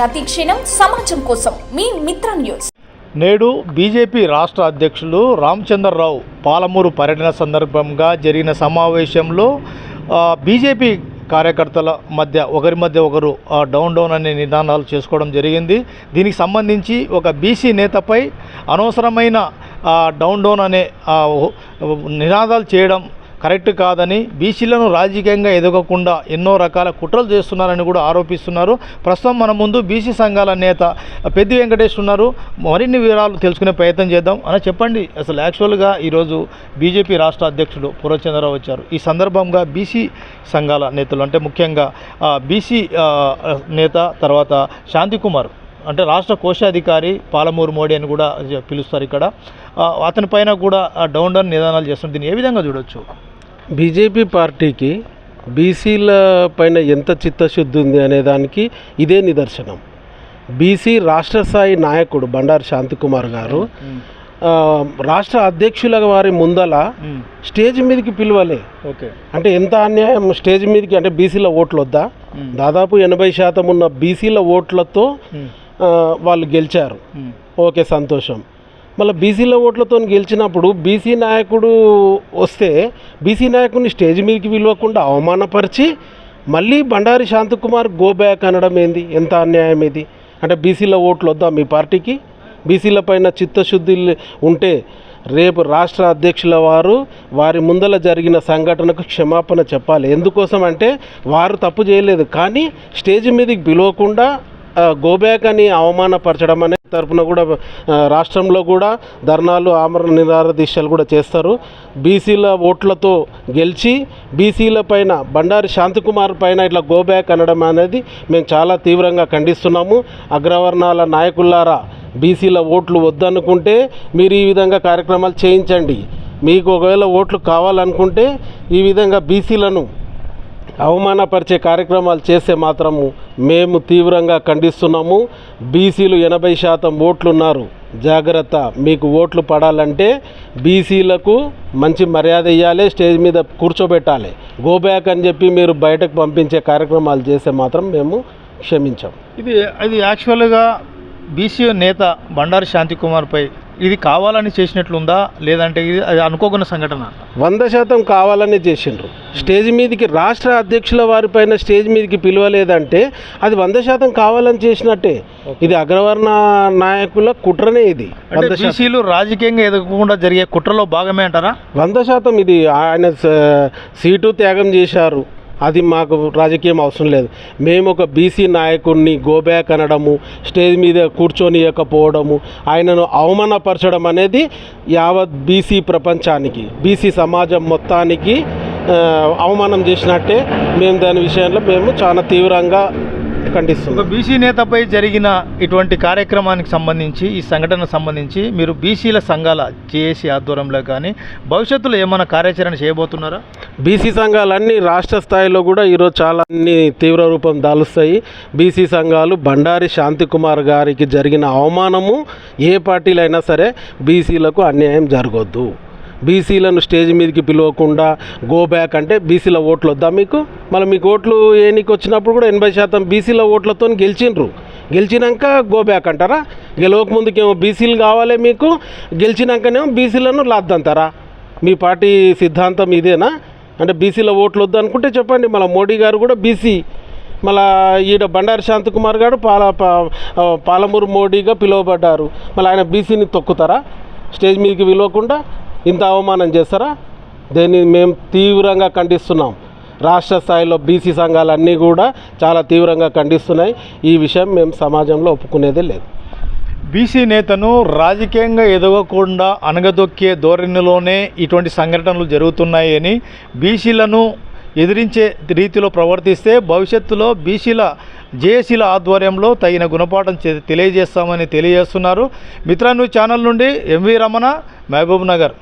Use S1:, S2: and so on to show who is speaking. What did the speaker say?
S1: ప్రతి క్షణం సమాజం కోసం మీ మిత్ర న్యూస్.
S2: నేడు బీజేపీ రాష్ట్ర అధ్యక్షులు రామచంద్రరావు పాలమూరు పర్యటన సందర్భంగా జరిగిన సమావేశంలో బీజేపీ కార్యకర్తల మధ్య ఒకరి మధ్య ఒకరు డౌన్ డౌన్ అనే నిదానాలు చేసుకోవడం జరిగింది. దీనికి సంబంధించి ఒక బీసీ నేతపై అనవసరమైన డౌన్ డౌన్ అనే నినాదాలు చేయడం కరెక్ట్ కాదని బీసీలను రాజకీయంగా ఎదగకుండా ఎన్నో రకాల కుట్రలు చేస్తున్నారని కూడా ఆరోపిస్తున్నారు. ప్రస్తుతం మన ముందు బీసీ సంఘాల నేత పెద్ది వెంకటేష్ ఉన్నారు. మరిన్ని వివరాలు తెలుసుకునే ప్రయత్నం చేద్దాం. అని చెప్పండి అసలు యాక్చువల్గా ఈరోజు బీజేపీ రాష్ట్ర అధ్యక్షుడు పూర్వచంద్రరావు వచ్చారు. ఈ సందర్భంగా బీసీ సంఘాల నేతలు అంటే ముఖ్యంగా బీసీ నేత తర్వాత శాంతికుమార్ అంటే రాష్ట్ర కోశాధికారి పాలమూరు మోడీ అని కూడా పిలుస్తారు ఇక్కడ. అతని పైన కూడా డౌన్ డౌన్ నిదానాలు చేస్తున్నారు. దీన్ని ఏ విధంగా చూడొచ్చు?
S3: బీజేపీ పార్టీకి బీసీల పైన ఎంత చిత్తశుద్ధి ఉంది అనే దానికి ఇదే నిదర్శనం. బీసీ రాష్ట్ర స్థాయి నాయకుడు బండారు శాంతికుమార్ గారు రాష్ట్ర అధ్యక్షుల వారి ముందల స్టేజ్ మీదకి పిలవలే.
S2: ఓకే.
S3: అంటే ఎంత అన్యాయం స్టేజ్ మీదకి అంటే బీసీల ఓట్లు వద్దా దాదాపు ఎనభై శాతం ఉన్న బీసీల ఓట్లతో వాళ్ళు గెలిచారు. ఓకే సంతోషం. మళ్ళీ బీసీల ఓట్లతో గెలిచినప్పుడు బీసీ నాయకుడు వస్తే బీసీ నాయకుడిని స్టేజ్ మీదకి విలువకుండా అవమానపరిచి మళ్ళీ బండారి శాంతకుమార్ గో బ్యాక్ అనడం ఏంది? ఎంత అన్యాయం ఇది? అంటే బీసీల ఓట్లు వద్దా మీ పార్టీకి? బీసీల పైన చిత్తశుద్ధి ఉంటే రేపు రాష్ట్ర అధ్యక్షుల వారు వారి ముందల జరిగిన సంఘటనకు క్షమాపణ చెప్పాలి. ఎందుకోసం అంటే వారు తప్పు చేయలేదు. కానీ స్టేజ్ మీదకి పిలవకుండా గోబ్యాక్ అని అవమానపరచడం అనే తరపున కూడా రాష్ట్రంలో కూడా ధర్నాలు ఆమరణ నిరాహార దీక్షలు కూడా చేస్తారు. బీసీల ఓట్లతో గెలిచి బీసీల పైన బండారి శాంతికుమార్ పైన ఇట్లా గోబ్యాక్ అనడం అనేది మేము చాలా తీవ్రంగా ఖండిస్తున్నాము. అగ్రవర్ణాల నాయకులారా బీసీల ఓట్లు వద్దనుకుంటే మీరు ఈ విధంగా కార్యక్రమాలు చేయించండి. మీకు ఒకవేళ ఓట్లు కావాలనుకుంటే ఈ విధంగా బీసీలను అవమానపరిచే కార్యక్రమాలు చేస్తే మాత్రము మేము తీవ్రంగా ఖండిస్తున్నాము. బీసీలు ఎనభై శాతం ఓట్లున్నారు. జాగ్రత్త మీకు ఓట్లు పడాలంటే బీసీలకు మంచి మర్యాద ఇవ్వాలి స్టేజ్ మీద కూర్చోబెట్టాలి. గో బ్యాక్ అని చెప్పి మీరు బయటకు పంపించే కార్యక్రమాలు చేస్తే మాత్రం మేము క్షమించాం.
S2: ఇది అది యాక్చువల్గా బీసీ నేత బండారు శాంతికుమార్పై ఇది కావాలని చేసినట్లుందా? లేదంటే ఇది అది అనుకోకున్న సంఘటన?
S3: వంద శాతం కావాలని చేసిండ్రు. స్టేజ్ మీదకి రాష్ట్ర అధ్యక్షుల వారిపైన స్టేజ్ మీదకి పిలవలేదంటే అది వంద శాతం కావాలని చేసినట్టే. ఇది అగ్రవర్ణ నాయకుల కుట్రనే ఇది.
S2: అంటే
S3: వంద శాతం.
S2: బీసీలు రాజకీయంగా ఎదగకుండా జరిగే కుట్రలో భాగమే అంటారా?
S3: వంద శాతం ఇది ఆయన స- సీటు త్యాగం చేశారు. అది మాకు రాజకీయం అవసరం లేదు. మేము ఒక బీసీ నాయకుడిని గోబ్యాక్ అనడము స్టేజ్ మీద కూర్చొనియకపోవడము ఆయనను అవమానపరచడం అనేది యావత్ బీసీ ప్రపంచానికి బీసీ సమాజం మొత్తానికి అవమానం చేసినట్టే మేము దాని విషయంలో మేము చాలా తీవ్రంగా
S2: ఒక
S3: ఖండిస్తున్నాం.
S2: బీసీ నేతపై జరిగిన ఇటువంటి కార్యక్రమానికి సంబంధించి ఈ సంఘటనకు సంబంధించి మీరు బీసీల సంఘాల జేఏసీ ఆధ్వర్యంలో కానీ భవిష్యత్తులో ఏమైనా కార్యాచరణ చేయబోతున్నారా?
S3: బీసీ సంఘాలన్నీ రాష్ట్ర స్థాయిలో కూడా ఈరోజు చాలా అన్ని తీవ్ర రూపం దాలుస్తాయి. బీసీ సంఘాలు బండారి శాంతికుమార్ గారికి జరిగిన అవమానము ఏ పార్టీలైనా సరే బీసీలకు అన్యాయం జరగొద్దు. బీసీలను స్టేజ్ మీదకి పిలవకుండా గో బ్యాక్ అంటే బీసీల ఓట్లు వద్దా మీకు? మళ్ళీ మీకు ఓట్లు ఏనికి వచ్చినప్పుడు కూడా ఎనభై శాతం బీసీల ఓట్లతో గెలిచిండ్రు గెలిచినాక గో బ్యాక్ అంటారా? గెలవక ముందుకేమో బీసీలు కావాలి మీకు గెలిచినాకనేమో బీసీలను లాద్దంటారా? మీ పార్టీ సిద్ధాంతం ఇదేనా? అంటే బీసీల ఓట్లు వద్దు అనుకుంటే చెప్పండి మళ్ళీ మోడీ గారు కూడా బీసీ. మళ్ళా ఈడ బండారు శాంతకుమార్ గారు పాల పాలమూరు మోడీగా పిలువబడ్డారు. మళ్ళీ ఆయన బీసీని తొక్కుతారా? స్టేజ్ మీదకి పిలవకుండా? ఇంత అవమానం చేస్తారా? దీన్ని మేము తీవ్రంగా ఖండిస్తున్నాం. రాష్ట్ర స్థాయిలో బీసీ సంఘాలన్నీ కూడా చాలా తీవ్రంగా ఖండిస్తున్నాయి. ఈ విషయం మేము సమాజంలో ఒప్పుకునేదే లేదు.
S2: బీసీ నేతను రాజకీయంగా ఎదగకుండా అణగదొక్కే ధోరణిలోనే ఇటువంటి సంఘటనలు జరుగుతున్నాయని బీసీలను ఎదిరించే రీతిలో ప్రవర్తిస్తే భవిష్యత్తులో బీసీల జేఏసీల ఆధ్వర్యంలో తగిన గుణపాఠం తెలియజేస్తామని తెలియజేస్తున్నారు. మిత్ర న్యూస్ ఛానల్ నుండి ఎంవి రమణ మహబూబ్ నగర్.